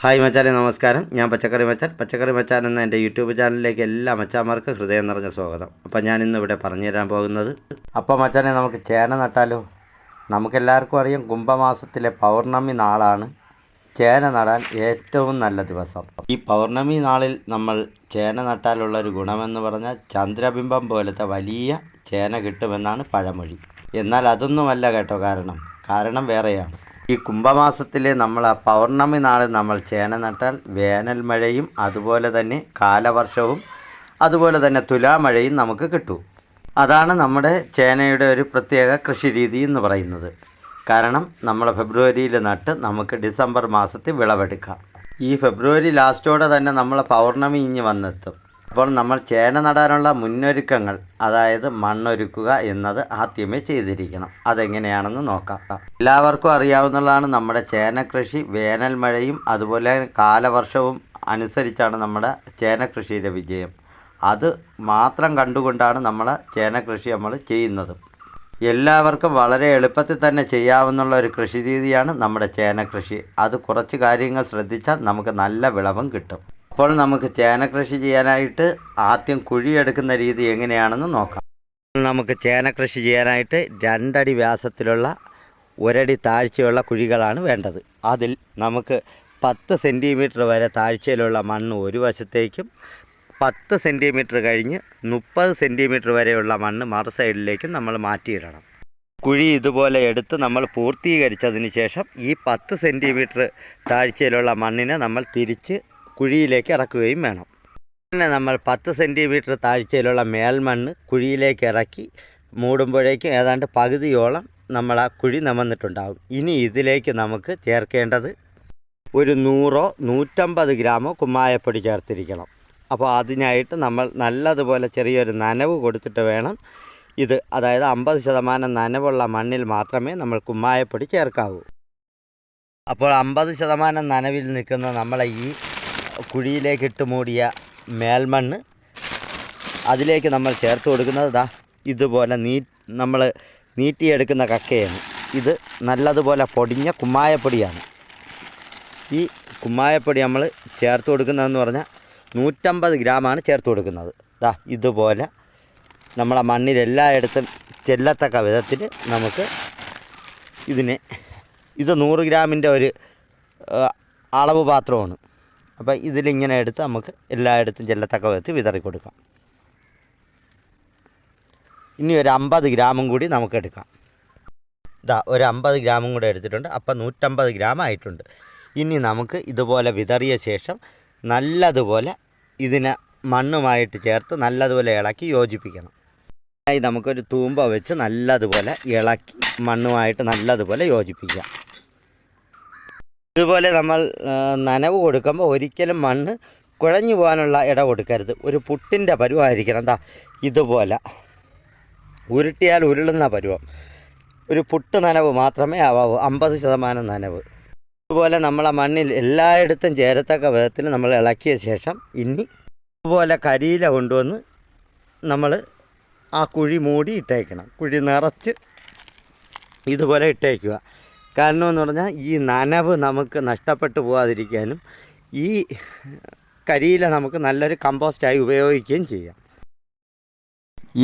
Hi മച്ചാനെ നമസ്കാരം. ഞാൻ പച്ചക്കറി മച്ചാൻ. പച്ചക്കറി മച്ചാൻ എന്ന എന്റെ യൂട്യൂബ് ചാനലിലേക്ക് എല്ലാ മച്ചാന്മാർക്കും ഹൃദയം നിറഞ്ഞ സ്വാഗതം. അപ്പം ഞാൻ ഇന്ന് ഇവിടെ പറഞ്ഞു തരാൻ പോകുന്നത് അപ്പോൾ മച്ചാനെ നമുക്ക് ചേന നട്ടാലോ? നമുക്കെല്ലാവർക്കും അറിയാം കുംഭമാസത്തിലെ പൗർണമി നാളാണ്. ചേന നടാൻ ഏറ്റവും നല്ല ദിവസം. ഈ പൗർണമി നാളിൽ നമ്മൾ ചേന നട്ടാലുള്ള ഒരു ഗുണമെന്ന് പറഞ്ഞാൽ ചന്ദ്രബിംബം പോലത്തെ വലിയ ചേന കിട്ടുമെന്നാണ് പഴമൊഴി. എന്നാൽ അതൊന്നുമല്ല കേട്ടോ കാരണം. കാരണം വേറെയാണ്. ഈ കുംഭമാസത്തിലെ നമ്മൾ ആ പൗർണമി നാളിൽ നമ്മൾ ചേന നട്ടാൽ വേനൽ മഴയും അതുപോലെ തന്നെ കാലവർഷവും അതുപോലെ തന്നെ തുലാമഴയും നമുക്ക് കിട്ടും. അതാണ് നമ്മുടെ ചേനയുടെ ഒരു പ്രത്യേക കൃഷി രീതി എന്ന് പറയുന്നത്. കാരണം നമ്മൾ ഫെബ്രുവരിയിൽ നട്ട് നമുക്ക് ഡിസംബർ മാസത്തിൽ വിളവെടുക്കാം. ഈ ഫെബ്രുവരി ലാസ്റ്റോടെ തന്നെ നമ്മൾ പൗർണമി ഇഞ്ഞ് വന്നെത്തും. അപ്പോൾ നമ്മൾ ചേന നടാനുള്ള മുന്നൊരുക്കങ്ങൾ അതായത് മണ്ണൊരുക്കുക എന്നത് ആദ്യമേ ചെയ്തിരിക്കണം. അതെങ്ങനെയാണെന്ന് നോക്കാം. എല്ലാവർക്കും അറിയാവുന്നതാണ് നമ്മുടെ ചേന കൃഷി വേനൽ മഴയും അതുപോലെ കാലവർഷവും അനുസരിച്ചാണ് നമ്മുടെ ചേന കൃഷിയുടെ വിജയം. അത് മാത്രം കണ്ടുകൊണ്ടാണ് നമ്മൾ ചേന കൃഷി നമ്മൾ ചെയ്യുന്നത്. എല്ലാവർക്കും വളരെ എളുപ്പത്തിൽ തന്നെ ചെയ്യാവുന്ന ഒരു കൃഷി രീതിയാണ് നമ്മുടെ ചേന കൃഷി. അത് കുറച്ച് കാര്യങ്ങൾ ശ്രദ്ധിച്ചാൽ നമുക്ക് നല്ല വിളവും കിട്ടും. അപ്പോൾ നമുക്ക് ചേന കൃഷി ചെയ്യാനായിട്ട് ആദ്യം കുഴിയെടുക്കുന്ന രീതി എങ്ങനെയാണെന്ന് നോക്കാം. നമുക്ക് ചേന കൃഷി ചെയ്യാനായിട്ട് രണ്ടടി വ്യാസത്തിലുള്ള ഒരടി താഴ്ചയുള്ള കുഴികളാണ് വേണ്ടത്. അതിൽ നമുക്ക് പത്ത് സെന്റിമീറ്റർ വരെ താഴ്ചയിലുള്ള മണ്ണ് ഒരു വശത്തേക്കും പത്ത് സെന്റിമീറ്റർ കഴിഞ്ഞ് മുപ്പത് സെന്റിമീറ്റർ വരെയുള്ള മണ്ണ് മറു സൈഡിലേക്കും നമ്മൾ മാറ്റിയിടണം. കുഴി ഇതുപോലെ എടുത്ത് നമ്മൾ പൂർത്തീകരിച്ചതിന് ശേഷം ഈ പത്ത് സെന്റിമീറ്റർ താഴ്ചയിലുള്ള മണ്ണിനെ നമ്മൾ തിരിച്ച് കുഴിയിലേക്ക് ഇറക്കുകയും വേണം. പിന്നെ നമ്മൾ പത്ത് സെന്റിമീറ്റർ താഴ്ചയിലുള്ള മേൽമണ്ണ് കുഴിയിലേക്ക് ഇറക്കി മൂടുമ്പോഴേക്കും ഏതാണ്ട് പകുതിയോളം നമ്മൾ ആ കുഴി നമന്നിട്ടുണ്ടാകും. ഇനി ഇതിലേക്ക് നമുക്ക് ചേർക്കേണ്ടത് ഒരു നൂറോ നൂറ്റമ്പത് ഗ്രാമോ കുമ്മായപ്പൊടി ചേർത്തിരിക്കണം. അപ്പോൾ അതിനായിട്ട് നമ്മൾ നല്ലതുപോലെ ചെറിയൊരു നനവ് കൊടുത്തിട്ട് വേണം ഇത് അതായത് അമ്പത് ശതമാനം നനവുള്ള മണ്ണിൽ മാത്രമേ നമ്മൾ കുമ്മായപ്പൊടി ചേർക്കാവൂ. അപ്പോൾ അമ്പത് ശതമാനം നനവിൽ നിൽക്കുന്ന നമ്മളെ ഈ കുഴിയിലേക്ക് ഇട്ട് മൂടിയ മേൽമണ്ണ് അതിലേക്ക് നമ്മൾ ചേർത്ത് കൊടുക്കുന്നത് ദാ ഇതുപോലെ നീ നമ്മൾ നീട്ടിയെടുക്കുന്ന കക്കയാണ്. ഇത് നല്ലതുപോലെ പൊടിഞ്ഞ കുമ്മായപ്പൊടിയാണ്. ഈ കുമ്മായപ്പൊടി നമ്മൾ ചേർത്ത് കൊടുക്കുന്നതെന്ന് പറഞ്ഞാൽ നൂറ്റമ്പത് ഗ്രാമാണ് ചേർത്ത് കൊടുക്കുന്നത്. ദാ ഇതുപോലെ നമ്മളെ മണ്ണിലെല്ലായിടത്തും ചെല്ലത്തക്ക വിധത്തിൽ നമുക്ക് ഇതിനെ ഇത് നൂറ് ഗ്രാമിന്റെ ഒരു അളവ് പാത്രമാണ്. അപ്പോൾ ഇതിലിങ്ങനെ എടുത്ത് നമുക്ക് എല്ലായിടത്തും ചെല്ലത്തക്ക വിധത്തിൽ വിതറി കൊടുക്കാം ഇനി ഒരു അമ്പത് ഗ്രാമും കൂടി നമുക്ക് എടുക്കാം. ഇതാ ഒരു അമ്പത് ഗ്രാമും കൂടെ എടുത്തിട്ടുണ്ട്. അപ്പോൾ നൂറ്റമ്പത് ഗ്രാം ആയിട്ടുണ്ട്. ഇനി നമുക്ക് ഇതുപോലെ വിതറിയ ശേഷം നല്ലതുപോലെ ഇതിനെ മണ്ണുമായിട്ട് ചേർത്ത് നല്ലതുപോലെ ഇളക്കി യോജിപ്പിക്കണം. നമുക്കൊരു തൂമ്പ വെച്ച് നല്ലതുപോലെ ഇളക്കി മണ്ണുമായിട്ട് നല്ലതുപോലെ യോജിപ്പിക്കാം. ഇതുപോലെ നമ്മൾ നനവ് കൊടുക്കുമ്പോൾ ഒരിക്കലും മണ്ണ് കുഴഞ്ഞു പോകാനുള്ള ഇട കൊടുക്കരുത്. ഒരു പുട്ടിന്റെ പരുവമായിരിക്കണം എന്താ ഇതുപോലെ. ഉരുട്ടിയാൽ ഉരുളുന്ന പരുവം. ഒരു പുട്ട് നനവ് മാത്രമേ ആവാവൂ. അമ്പത് ശതമാനം നനവ്. ഇതുപോലെ നമ്മളെ മണ്ണിൽ എല്ലായിടത്തും ചേരത്തക്ക വിധത്തിൽ നമ്മൾ ഇളക്കിയ ശേഷം ഇനി ഇതുപോലെ കരിയില കൊണ്ടുവന്ന് നമ്മൾ ആ കുഴി മൂടി ഇട്ടേക്കണം. കുഴി നിറച്ച് ഇതുപോലെ ഇട്ടേക്കുക. കാരണം എന്ന് പറഞ്ഞാൽ ഈ നനവ് നമുക്ക് നഷ്ടപ്പെട്ടു പോകാതിരിക്കാനും ഈ കരിയില നമുക്ക് നല്ലൊരു കമ്പോസ്റ്റായി ഉപയോഗിക്കുകയും ചെയ്യാം.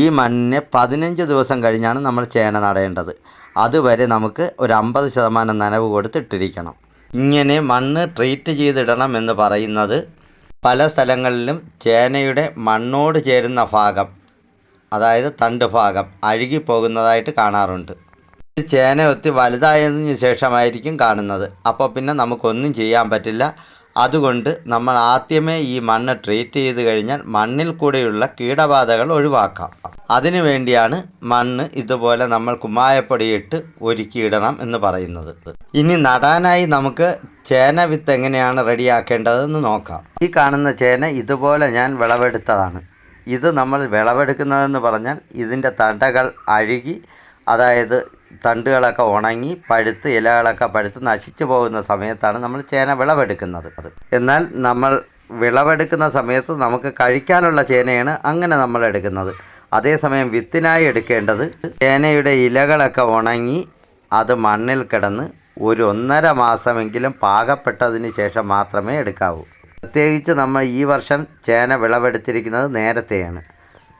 ഈ മണ്ണിനെ പതിനഞ്ച് ദിവസം കഴിഞ്ഞാണ് നമ്മൾ ചേന നടേണ്ടത്. അതുവരെ നമുക്ക് ഒരു അമ്പത് ശതമാനം നനവ് കൊടുത്തിട്ടിരിക്കണം. ഇങ്ങനെ മണ്ണ് ട്രീറ്റ് ചെയ്തിടണം എന്ന് പറയുന്നത് പല സ്ഥലങ്ങളിലും ചേനയുടെ മണ്ണോട് ചേരുന്ന ഭാഗം അതായത് തണ്ട് ഭാഗം അഴുകിപ്പോകുന്നതായിട്ട് കാണാറുണ്ട്. ഇത് ചേന ഒത്തി വലുതായതിന് ശേഷമായിരിക്കും കാണുന്നത്. അപ്പോൾ പിന്നെ നമുക്കൊന്നും ചെയ്യാൻ പറ്റില്ല. അതുകൊണ്ട് നമ്മൾ ആദ്യമേ ഈ മണ്ണ് ട്രീറ്റ് ചെയ്ത് കഴിഞ്ഞാൽ മണ്ണിൽ കൂടെയുള്ള കീടബാധകൾ ഒഴിവാക്കാം. അതിനു വേണ്ടിയാണ് മണ്ണ് ഇതുപോലെ നമ്മൾ കുമ്മായപ്പൊടിയിട്ട് ഒരുക്കിയിടണം എന്ന് പറയുന്നത്. ഇനി നടാനായി നമുക്ക് ചേന വിത്ത് എങ്ങനെയാണ് റെഡിയാക്കേണ്ടതെന്ന് നോക്കാം. ഈ കാണുന്ന ചേന ഇതുപോലെ ഞാൻ വിളവെടുത്തതാണ്. ഇത് നമ്മൾ വിളവെടുക്കുന്നതെന്ന് പറഞ്ഞാൽ ഇതിന്റെ തണ്ടകൾ അഴുകി അതായത് തണ്ടുകളൊക്കെ ഉണങ്ങി പഴുത്ത് ഇലകളൊക്കെ പഴുത്ത് നശിച്ചു പോകുന്ന സമയത്താണ് നമ്മൾ ചേന വിളവെടുക്കുന്നത്. എന്നാൽ നമ്മൾ വിളവെടുക്കുന്ന സമയത്ത് നമുക്ക് കഴിക്കാനുള്ള ചേനയാണ് അങ്ങനെ നമ്മൾ എടുക്കുന്നത്. അതേസമയം വിത്തിനായി എടുക്കേണ്ടത് ചേനയുടെ ഇലകളൊക്കെ ഉണങ്ങി അത് മണ്ണിൽ കിടന്ന് ഒരു ഒന്നര മാസമെങ്കിലും പാകപ്പെട്ടതിന് ശേഷം മാത്രമേ എടുക്കാവൂ. പ്രത്യേകിച്ച് നമ്മൾ ഈ വർഷം ചേന വിളവെടുത്തിരിക്കുന്നത് നേരത്തെയാണ്.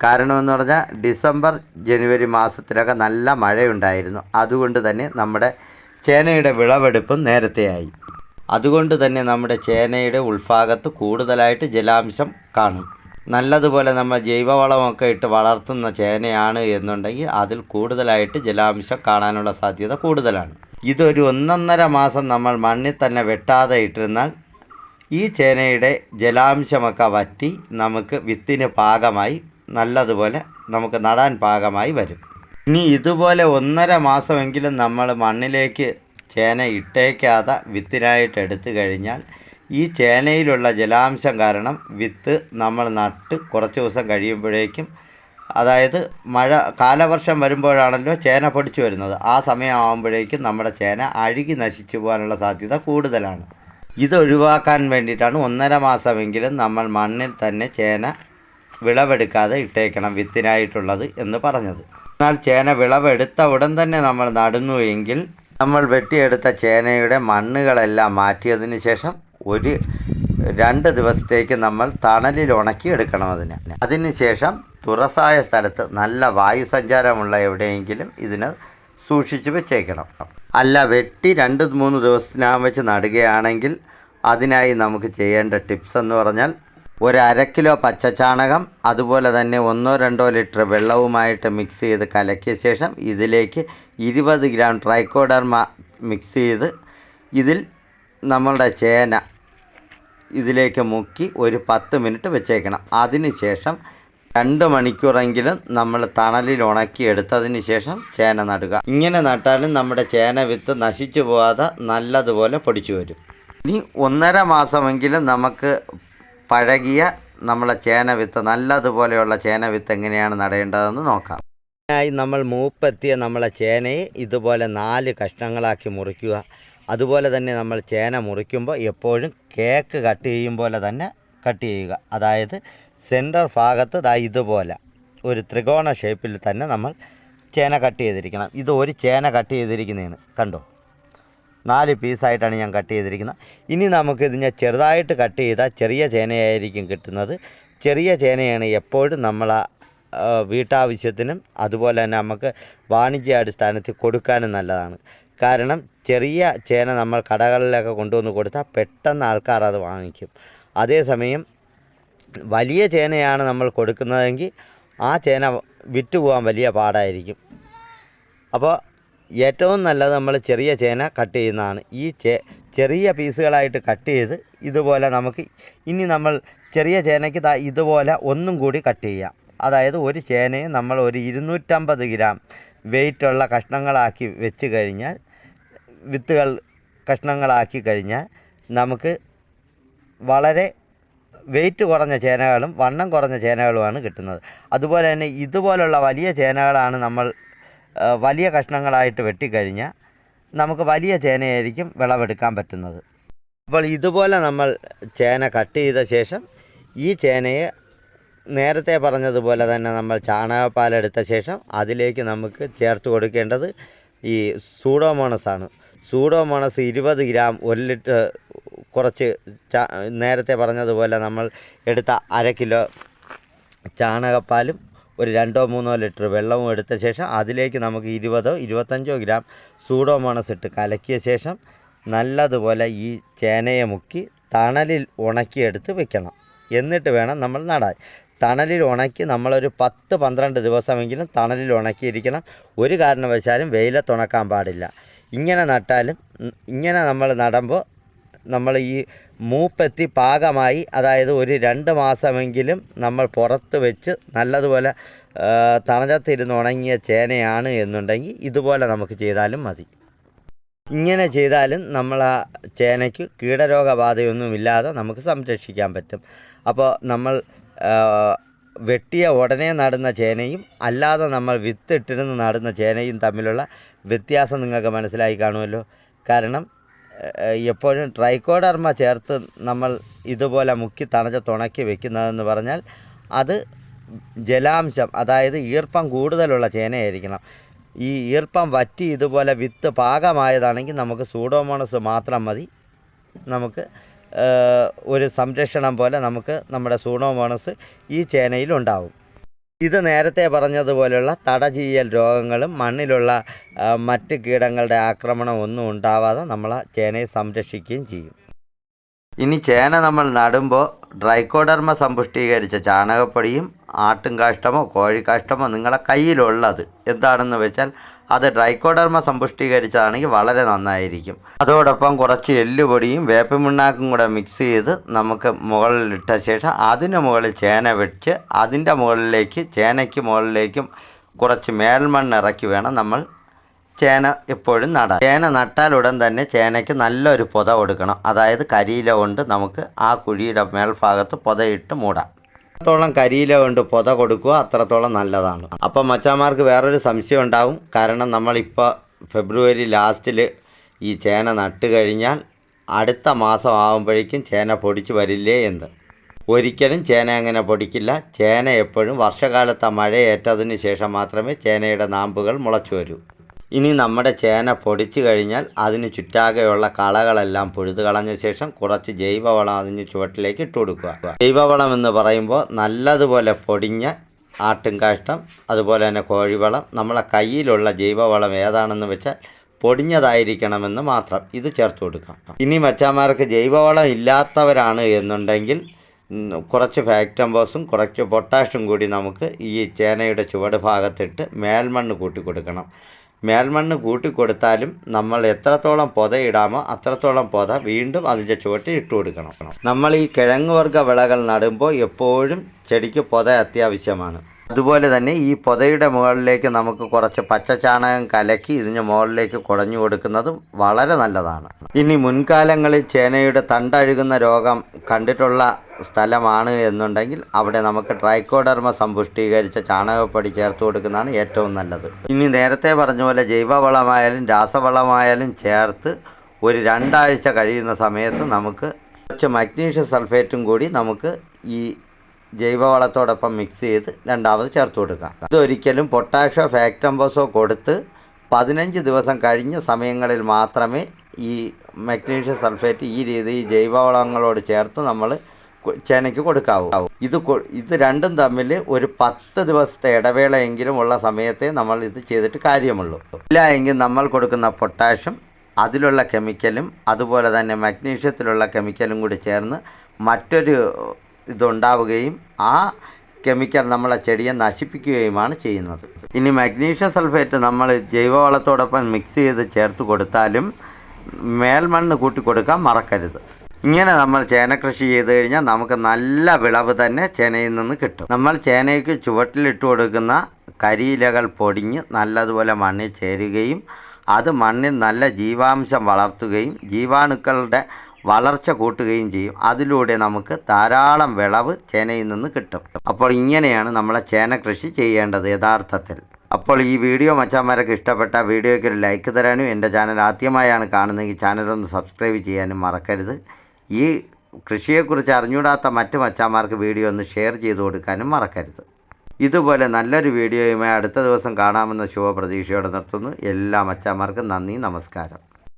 കാരണമെന്ന് പറഞ്ഞാൽ ഡിസംബർ ജനുവരി മാസത്തിലൊക്കെ നല്ല മഴയുണ്ടായിരുന്നു. അതുകൊണ്ട് തന്നെ നമ്മുടെ ചേനയുടെ വിളവെടുപ്പും നേരത്തെയായി. അതുകൊണ്ട് തന്നെ നമ്മുടെ ചേനയുടെ ഉൾഭാഗത്ത് കൂടുതലായിട്ട് ജലാംശം കാണും. നല്ലതുപോലെ നമ്മൾ ജൈവവളമൊക്കെ ഇട്ട് വളർത്തുന്ന ചേനയാണ് എന്നുണ്ടെങ്കിൽ അതിൽ കൂടുതലായിട്ട് ജലാംശം കാണാനുള്ള സാധ്യത കൂടുതലാണ്. ഇതൊരു ഒന്നൊന്നര മാസം നമ്മൾ മണ്ണിൽ തന്നെ വെട്ടാതെ ഇട്ടിരുന്നാൽ ഈ ചേനയുടെ ജലാംശമൊക്കെ വറ്റി നമുക്ക് വിത്തിന് പാകമായി നല്ലതുപോലെ നമുക്ക് നടാൻ പാകമായി വരും. ഇനി ഇതുപോലെ ഒന്നര മാസമെങ്കിലും നമ്മൾ മണ്ണിലേക്ക് ചേന ഇട്ടേക്കാതെ വിത്തിനായിട്ട് എടുത്തു കഴിഞ്ഞാൽ ഈ ചേനയിലുള്ള ജലാംശം കാരണം വിത്ത് നമ്മൾ നട്ട് കുറച്ച് ദിവസം കഴിയുമ്പോഴേക്കും അതായത് മഴ കാലവർഷം വരുമ്പോഴാണല്ലോ ചേന പൊടിച്ചു വരുന്നത്. ആ സമയമാകുമ്പോഴേക്കും നമ്മുടെ ചേന അഴുകി നശിച്ചു പോകാനുള്ള സാധ്യത കൂടുതലാണ്. ഇതൊഴിവാക്കാൻ വേണ്ടിയിട്ടാണ് ഒന്നര മാസമെങ്കിലും നമ്മൾ മണ്ണിൽ തന്നെ ചേന വിളവെടുക്കാതെ ഇട്ടേക്കണം വിത്തിനായിട്ടുള്ളത് എന്ന് പറഞ്ഞത്. എന്നാൽ ചേന വിളവെടുത്ത ഉടൻ തന്നെ നമ്മൾ നടുന്നു എങ്കിൽ നമ്മൾ വെട്ടിയെടുത്ത ചേനയുടെ മണ്ണുകളെല്ലാം മാറ്റിയതിന് ശേഷം ഒരു രണ്ട് ദിവസത്തേക്ക് നമ്മൾ തണലിൽ ഉണക്കി എടുക്കണം അതിനെ. അതിനുശേഷം തുറസായ സ്ഥലത്ത് നല്ല വായു സഞ്ചാരമുള്ള എവിടെയെങ്കിലും ഇതിനെ സൂക്ഷിച്ച് വെച്ചേക്കണം. അല്ല വെട്ടി രണ്ട് മൂന്ന് ദിവസത്തിനകം വെച്ച് നടുകയാണെങ്കിൽ അതിനായി നമുക്ക് ചെയ്യേണ്ട ടിപ്സ് എന്ന് പറഞ്ഞാൽ ഒരു അര കിലോ പച്ചച്ചാണകം അതുപോലെ തന്നെ ഒന്നോ രണ്ടോ ലിറ്റർ വെള്ളവുമായിട്ട് മിക്സ് ചെയ്ത് കലക്കിയ ശേഷം ഇതിലേക്ക് ഇരുപത് ഗ്രാം ട്രൈക്കോഡർമ മിക്സ് ചെയ്ത് ഇതിൽ നമ്മളുടെ ചേന ഇതിലേക്ക് മുക്കി ഒരു പത്ത് മിനിറ്റ് വെച്ചേക്കണം. അതിനുശേഷം രണ്ട് മണിക്കൂറെങ്കിലും നമ്മൾ തണലിൽ ഉണക്കി എടുത്തതിന് ശേഷം ചേന നടുക. ഇങ്ങനെ നട്ടാലും നമ്മുടെ ചേന വിത്ത് നശിച്ചു പോകാതെ നല്ലതുപോലെ പൊടിച്ചു വരും. ഇനി ഒന്നര മാസമെങ്കിലും നമുക്ക് പഴകിയ നമ്മളെ ചേന വിത്ത് നല്ലതുപോലെയുള്ള ചേന വിത്ത് എങ്ങനെയാണ് നടേണ്ടതെന്ന് നോക്കാം. അതിനായി നമ്മൾ മൂപ്പെത്തിയ നമ്മളെ ചേനയെ ഇതുപോലെ നാല് കഷ്ണങ്ങളാക്കി മുറിക്കുക. അതുപോലെ തന്നെ നമ്മൾ ചേന മുറിക്കുമ്പോൾ എപ്പോഴും കേക്ക് കട്ട് ചെയ്യും പോലെ തന്നെ കട്ട് ചെയ്യുക. അതായത് സെന്റർ ഭാഗത്ത് ദാ ഇതുപോലെ ഒരു ത്രികോണ ഷേപ്പിൽ തന്നെ നമ്മൾ ചേന കട്ട് ചെയ്തിരിക്കണം. ഇത് ഒരു ചേന കട്ട് ചെയ്തിരിക്കുന്നതാണ്. കണ്ടോ? നാല് പീസായിട്ടാണ് ഞാൻ കട്ട് ചെയ്തിരിക്കുന്നത്. ഇനി നമുക്ക് ഞാൻ ചെറുതായിട്ട് കട്ട് ചെയ്താൽ ചെറിയ ചേനയായിരിക്കും കിട്ടുന്നത്. ചെറിയ ചേനയാണ് എപ്പോഴും നമ്മൾ വീട്ടാവശ്യത്തിനും അതുപോലെ തന്നെ നമുക്ക് വാണിജ്യാടിസ്ഥാനത്തിൽ കൊടുക്കാനും നല്ലതാണ്. കാരണം ചെറിയ ചേന നമ്മൾ കടകളിലൊക്കെ കൊണ്ടുവന്ന് കൊടുത്താൽ പെട്ടെന്ന് ആൾക്കാർ അത് വാങ്ങിക്കും. അതേസമയം വലിയ ചേനയാണ് നമ്മൾ കൊടുക്കുന്നതെങ്കിൽ ആ ചേന വിറ്റുപോകാൻ വലിയ പാടായിരിക്കും. അപ്പോൾ ഏറ്റവും നല്ലത് നമ്മൾ ചെറിയ ചേന കട്ട് ചെയ്യുന്നതാണ്. ഈ ചേ ചെറിയ പീസുകളായിട്ട് കട്ട് ചെയ്ത് ഇതുപോലെ നമുക്ക് ഇനി നമ്മൾ ചെറിയ ചേനയ്ക്ക് ഇതുപോലെ ഒന്നും കൂടി കട്ട് ചെയ്യാം. അതായത് ഒരു ചേനയെ നമ്മൾ ഒരു ഇരുന്നൂറ്റമ്പത് ഗ്രാം വെയിറ്റുള്ള കഷ്ണങ്ങളാക്കി വെച്ച് കഴിഞ്ഞാൽ വിത്തുകൾ കഷ്ണങ്ങളാക്കി കഴിഞ്ഞാൽ നമുക്ക് വളരെ വെയിറ്റ് കുറഞ്ഞ ചേനകളും വണ്ണം കുറഞ്ഞ ചേനകളുമാണ് കിട്ടുന്നത്. അതുപോലെ തന്നെ ഇതുപോലുള്ള വലിയ ചേനകളാണ് നമ്മൾ വലിയ കഷ്ണങ്ങളായിട്ട് വെട്ടിക്കഴിഞ്ഞാൽ നമുക്ക് വലിയ ചേനയായിരിക്കും വിളവെടുക്കാൻ പറ്റുന്നത്. അപ്പോൾ ഇതുപോലെ നമ്മൾ ചേന കട്ട് ചെയ്ത ശേഷം ഈ ചേനയെ നേരത്തെ പറഞ്ഞതുപോലെ തന്നെ നമ്മൾ ചാണകപ്പാലെടുത്ത ശേഷം അതിലേക്ക് നമുക്ക് ചേർത്ത് കൊടുക്കേണ്ടത് ഈ സൂഡോമോണസ് ആണ്. സൂഡോമോണസ് ഇരുപത് ഗ്രാം ഒരു ലിറ്റർ കുറച്ച് നേരത്തെ പറഞ്ഞതുപോലെ നമ്മൾ എടുത്ത അര കിലോ ചാണകപ്പാലും ഒരു രണ്ടോ മൂന്നോ ലിറ്റർ വെള്ളവും എടുത്ത ശേഷം അതിലേക്ക് നമുക്ക് ഇരുപതോ ഇരുപത്തഞ്ചോ ഗ്രാം സൂഡോമോണസ് ഇട്ട് കലക്കിയ ശേഷം നല്ലതുപോലെ ഈ ചേനയെ മുക്കി തണലിൽ ഉണക്കിയെടുത്ത് വെക്കണം. എന്നിട്ട് വേണം നമ്മൾ നടാൻ. തണലിൽ ഉണക്കി നമ്മളൊരു പത്ത് പന്ത്രണ്ട് ദിവസമെങ്കിലും തണലിൽ ഉണക്കിയിരിക്കണം. ഒരു കാരണവശാലും വെയിലത്തുണക്കാൻ പാടില്ല. ഇങ്ങനെ നട്ടാലും ഇങ്ങനെ നമ്മൾ നടുമ്പോൾ നമ്മൾ ഈ മൂപ്പെത്തി പാകമായി അതായത് ഒരു രണ്ട് മാസമെങ്കിലും നമ്മൾ പുറത്ത് വെച്ച് നല്ലതുപോലെ തണലത്തിരുന്ന് ഉണങ്ങിയ ചേനയാണ് എന്നുണ്ടെങ്കിൽ ഇതുപോലെ നമുക്ക് ചെയ്താലും മതി. ഇങ്ങനെ ചെയ്താലും നമ്മൾ ആ ചേനയ്ക്ക് കീടരോഗബാധയൊന്നുമില്ലാതെ നമുക്ക് സംരക്ഷിക്കാൻ പറ്റും. അപ്പോൾ നമ്മൾ വെട്ടിയ ഉടനെ നടുന്ന ചേനയും അല്ലാതെ നമ്മൾ വിത്തിട്ടിരുന്ന് നടുന്ന ചേനയും തമ്മിലുള്ള വ്യത്യാസം നിങ്ങൾക്ക് മനസ്സിലായി കാണുമല്ലോ. കാരണം എപ്പോഴും ട്രൈക്കോഡർമ ചേർത്ത് നമ്മൾ ഇതുപോലെ മുക്കി തണച്ച് തുണക്കി വെക്കുന്നതെന്ന് പറഞ്ഞാൽ അത് ജലാംശം അതായത് ഈർപ്പം കൂടുതലുള്ള ചേനയായിരിക്കണം. ഈ ഈർപ്പം വറ്റി ഇതുപോലെ വിത്ത് പാകമായതാണെങ്കിൽ നമുക്ക് സൂഡോമോണസ് മാത്രം മതി. നമുക്ക് ഒരു സംരക്ഷണം പോലെ നമുക്ക് നമ്മുടെ സൂഡോമോണസ് ഈ ചേനയിൽ ഉണ്ടാവും. ഇത് നേരത്തെ പറഞ്ഞതുപോലെയുള്ള തടചീയൽ രോഗങ്ങളും മണ്ണിലുള്ള മറ്റ് കീടങ്ങളുടെ ആക്രമണം ഒന്നും ഉണ്ടാവാതെ നമ്മൾ ചേനയെ സംരക്ഷിക്കുകയും ചെയ്യും. ഇനി ചേന നമ്മൾ നടുമ്പോൾ ഡ്രൈക്കോഡർമ സമ്പുഷ്ടീകരിച്ച ചാണകപ്പൊടിയും ആട്ടുംകാഷ്ടമോ കോഴിക്കാഷ്ടമോ നിങ്ങളുടെ കയ്യിലുള്ളത് എന്താണെന്ന് വെച്ചാൽ അത് ഡ്രൈക്കോഡർമ സമ്പുഷ്ടീകരിച്ചതാണെങ്കിൽ വളരെ നന്നായിരിക്കും. അതോടൊപ്പം കുറച്ച് എല്ലുപൊടിയും വേപ്പമിണ്ണാക്കും കൂടെ മിക്സ് ചെയ്ത് നമുക്ക് മുകളിലിട്ട ശേഷം അതിന് മുകളിൽ ചേന വെച്ച് അതിന്റെ മുകളിലേക്ക് ചേനയ്ക്ക് മുകളിലേക്കും കുറച്ച് മേൽമണ്ണ് ഇറക്കി വേണം നമ്മൾ ചേന എപ്പോഴും നടാൻ. ചേന നട്ടാൽ ഉടൻ തന്നെ ചേനയ്ക്ക് നല്ലൊരു പുത കൊടുക്കണം. അതായത് കരിയില കൊണ്ട് നമുക്ക് ആ കുഴിയുടെ മേൽഭാഗത്ത് പുതയിട്ട് മൂടാം. എത്രത്തോളം കരിയില കൊണ്ട് പൊത കൊടുക്കുക അത്രത്തോളം നല്ലതാണ്. അപ്പം മച്ചാന്മാർക്ക് വേറൊരു സംശയം ഉണ്ടാവും. കാരണം നമ്മളിപ്പോൾ ഫെബ്രുവരി ലാസ്റ്റിൽ ഈ ചേന നട്ട് കഴിഞ്ഞാൽ അടുത്ത മാസം ആകുമ്പോഴേക്കും ചേന പൊടിച്ച് വരില്ലേ എന്ന്. ഒരിക്കലും ചേന അങ്ങനെ പൊടിക്കില്ല. ചേന എപ്പോഴും വർഷകാലത്തെ മഴയേറ്റതിന് ശേഷം മാത്രമേ ചേനയുടെ നാമ്പുകൾ മുളച്ചു വരൂ. ഇനി നമ്മുടെ ചേന പൊടിച്ചു കഴിഞ്ഞാൽ അതിന് ചുറ്റാകെയുള്ള കളകളെല്ലാം പൊഴുതു കളഞ്ഞ ശേഷം കുറച്ച് ജൈവവളം അതിന് ചുവട്ടിലേക്ക് ഇട്ട് കൊടുക്കുക. ജൈവവളം എന്ന് പറയുമ്പോൾ നല്ലതുപോലെ പൊടിഞ്ഞ ആട്ടുംകാഷ്ടം അതുപോലെ തന്നെ കോഴിവളം. നമ്മളെ കയ്യിലുള്ള ജൈവവളം ഏതാണെന്ന് വെച്ചാൽ പൊടിഞ്ഞതായിരിക്കണമെന്ന് മാത്രം ഇത് ചേർത്ത് കൊടുക്കാം. ഇനി മച്ചാമാർക്ക് ജൈവവളം ഇല്ലാത്തവരാണ് എന്നുണ്ടെങ്കിൽ കുറച്ച് ഫാക്ടംബോസും കുറച്ച് പൊട്ടാഷും കൂടി നമുക്ക് ഈ ചേനയുടെ ചുവട് ഭാഗത്തിട്ട് മേൽമണ്ണ് കൂട്ടി കൊടുക്കണം. മേൽമണ്ണ് കൂട്ടി കൊടുത്താലും നമ്മൾ എത്രത്തോളം പൊതയിടാമോ അത്രത്തോളം പൊത വീണ്ടും അതിന്റെ ചുവട്ടിൽ ഇട്ട് കൊടുക്കണം. നമ്മൾ ഈ കിഴങ്ങ് വർഗ വിളകൾ നടുമ്പോൾ എപ്പോഴും ചെടിക്ക് പൊത അത്യാവശ്യമാണ്. അതുപോലെ തന്നെ ഈ പൊതയുടെ മുകളിലേക്ക് നമുക്ക് കുറച്ച് പച്ചച്ചാണകം കലക്കി ഇതിന് മുകളിലേക്ക് കുടഞ്ഞു കൊടുക്കുന്നതും വളരെ നല്ലതാണ്. ഇനി മുൻകാലങ്ങളിൽ ചേനയുടെ തണ്ടഴുകുന്ന രോഗം കണ്ടിട്ടുള്ള സ്ഥലമാണ് എന്നുണ്ടെങ്കിൽ അവിടെ നമുക്ക് ട്രൈക്കോഡർമ സമ്പുഷ്ടീകരിച്ച ചാണകപ്പൊടി ചേർത്ത് കൊടുക്കുന്നതാണ് ഏറ്റവും നല്ലത്. ഇനി നേരത്തെ പറഞ്ഞ പോലെ ജൈവവളമായാലും രാസവളമായാലും ചേർത്ത് ഒരു രണ്ടാഴ്ച കഴിയുന്ന സമയത്ത് നമുക്ക് കുറച്ച് മഗ്നീഷ്യം സൾഫേറ്റും കൂടി നമുക്ക് ഈ ജൈവവളത്തോടൊപ്പം മിക്സ് ചെയ്ത് രണ്ടാമത് ചേർത്ത് കൊടുക്കാം. ഇതൊരിക്കലും പൊട്ടാഷോ ഫാക്ടംബോസോ കൊടുത്ത് പതിനഞ്ച് ദിവസം കഴിഞ്ഞ സമയങ്ങളിൽ മാത്രമേ ഈ മഗ്നീഷ്യം സൾഫേറ്റ് ഈ രീതിയിൽ ജൈവവളങ്ങളോട് ചേർത്ത് നമ്മൾ ചേനയ്ക്ക് കൊടുക്കാവൂ. ഇത് ഇത് രണ്ടും തമ്മിൽ ഒരു പത്ത് ദിവസത്തെ ഇടവേളയെങ്കിലും ഉള്ള സമയത്തെ നമ്മൾ ഇത് ചെയ്തിട്ട് കാര്യമുള്ളൂ. ഇല്ല എങ്കിൽ നമ്മൾ കൊടുക്കുന്ന പൊട്ടാഷ്യം അതിലുള്ള കെമിക്കലും അതുപോലെ തന്നെ മഗ്നീഷ്യത്തിലുള്ള കെമിക്കലും കൂടി ചേർന്ന് മറ്റൊരു ഇതുണ്ടാവുകയും ആ കെമിക്കൽ നമ്മളെ ചെടിയെ നശിപ്പിക്കുകയുമാണ് ചെയ്യുന്നത്. ഇനി മഗ്നീഷ്യം സൾഫേറ്റ് നമ്മൾ ജൈവവളത്തോടൊപ്പം മിക്സ് ചെയ്ത് ചേർത്ത് കൊടുത്താലും മേൽമണ്ണ് കൂട്ടി കൊടുക്കാൻ മറക്കരുത്. ഇങ്ങനെ നമ്മൾ ചേന കൃഷി ചെയ്ത് കഴിഞ്ഞാൽ നമുക്ക് നല്ല വിളവ് തന്നെ ചേനയിൽ നിന്ന് കിട്ടും. നമ്മൾ ചേനയ്ക്ക് ചുവട്ടിലിട്ട് കൊടുക്കുന്ന കരിയിലകൾ പൊടിഞ്ഞ് നല്ലതുപോലെ മണ്ണിൽ ചേരുകയും അത് മണ്ണിൽ നല്ല ജീവാംശം വളർത്തുകയും ജീവാണുക്കളുടെ വളർച്ച കൂട്ടുകയും ചെയ്യും. അതിലൂടെ നമുക്ക് ധാരാളം വിളവ് ചേനയിൽ നിന്ന് കിട്ടും. അപ്പോൾ ഇങ്ങനെയാണ് നമ്മളെ ചേന കൃഷി ചെയ്യേണ്ടത് യഥാർത്ഥത്തിൽ. അപ്പോൾ ഈ വീഡിയോ മച്ചാന്മാരൊക്കെ ഇഷ്ടപ്പെട്ട വീഡിയോയ്ക്ക് ഒരു ലൈക്ക് തരാനും എന്റെ ചാനൽ ആദ്യമായാണ് കാണുന്നതെങ്കിൽ ചാനലൊന്ന് സബ്സ്ക്രൈബ് ചെയ്യാനും മറക്കരുത്. ഈ കൃഷിയെക്കുറിച്ച് അറിഞ്ഞൂടാത്ത മറ്റ് മച്ചാന്മാർക്ക് വീഡിയോ ഒന്ന് ഷെയർ ചെയ്ത് കൊടുക്കാനും മറക്കരുത്. ഇതുപോലെ നല്ലൊരു വീഡിയോയുമായി അടുത്ത ദിവസം കാണാമെന്ന ശുഭപ്രതീക്ഷയോടെ നിർത്തുന്നു. എല്ലാ മച്ചാന്മാർക്കും നന്ദി നമസ്കാരം.